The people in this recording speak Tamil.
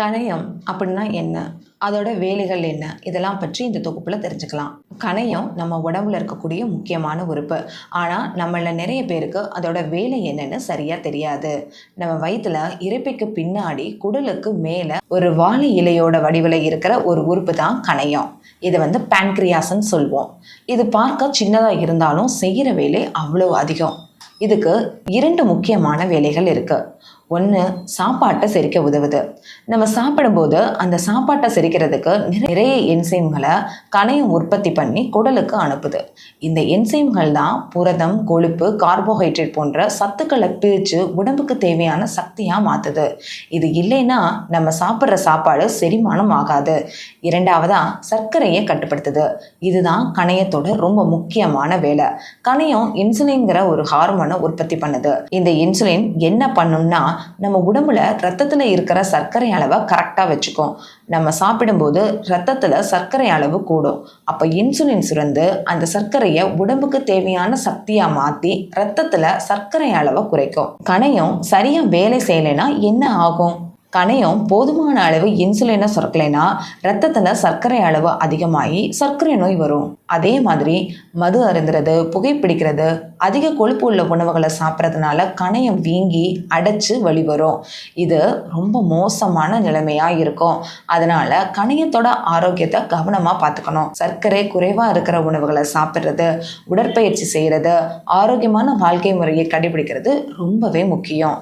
கணையம் அப்படின்னா என்ன? அதோட வேலைகள் என்ன? இதெல்லாம் பற்றி இந்த தொகுப்பில் தெரிஞ்சுக்கலாம். கணையம் நம்ம உடம்புல இருக்கக்கூடிய முக்கியமான உறுப்பு. ஆனால் நம்மள நிறைய பேருக்கு அதோட வேலை என்னன்னு சரியாக தெரியாது. நம்ம வயிற்றுல இறப்பைக்கு பின்னாடி குடலுக்கு மேலே ஒரு வாழை இலையோட வடிவில் இருக்கிற ஒரு உறுப்பு தான் கணையம். இதை வந்து பேன்க்ரியாஸ்ன்னு சொல்லுவோம் இது பார்க்க சின்னதாக இருந்தாலும் செய்கிற வேலை அவ்வளோ அதிகம். இதுக்கு இரண்டு முக்கியமான வேலைகள் இருக்குது ஒன்று சாப்பாட்டை செரிக்க உதவுது. நம்ம சாப்பிடும்போது அந்த சாப்பாட்டை செரிக்கிறதுக்கு நிறைய என்சைம்களை கணையம் உற்பத்தி பண்ணி குடலுக்கு அனுப்புது. இந்த என்சைம்கள் தான் புரதம் கொழுப்பு கார்போஹைட்ரேட் போன்ற சத்துக்களை பிரித்து உடம்புக்கு தேவையான சக்தியாக மாற்றுது இது இல்லைன்னா நம்ம சாப்பிட்ற சாப்பாடு செரிமானம் ஆகாது. இரண்டாவதா சர்க்கரையை கட்டுப்படுத்துது. இதுதான் கணையத்தோட ரொம்ப முக்கியமான வேலை. கணையம் இன்சுலின்கிற ஒரு ஹார்மோனை உற்பத்தி பண்ணுது. இந்த இன்சுலின் என்ன பண்ணும்னா நம்ம உடம்புல ரத்தத்தில் இருக்கிற சர்க்கரை அளவை கரெக்டாக வச்சுக்கும். நம்ம சாப்பிடும்போது ரத்தத்தில் சர்க்கரை அளவு கூடும். அப்போ இன்சுலின் சுரந்து அந்த சர்க்கரையை உடம்புக்கு தேவையான சக்தியாக மாற்றி ரத்தத்தில் சர்க்கரை அளவை குறைக்கும். கணையம் சரியாக வேலை செய்யலைன்னா என்ன ஆகும்? கணையம் போதுமான அளவு இன்சுலினை சுரக்கலைன்னா ரத்தத்தில் சர்க்கரை அளவு அதிகமாகி சர்க்கரை நோய் வரும். அதே மாதிரி மது அருந்துறது புகைப்பிடிக்கிறது அதிக கொழுப்பு உள்ள உணவுகளை சாப்பிட்றதுனால கணையம் வீங்கி அடைச்சு வழி வரும். இது ரொம்ப மோசமான நிலைமையாக இருக்கும். அதனால கணையத்தோட ஆரோக்கியத்தை கவனமாக பார்த்துக்கணும். சர்க்கரை குறைவாக இருக்கிற உணவுகளை சாப்பிட்றது உடற்பயிற்சி செய்கிறது ஆரோக்கியமான வாழ்க்கை முறையை கடைபிடிக்கிறது ரொம்பவே முக்கியம்.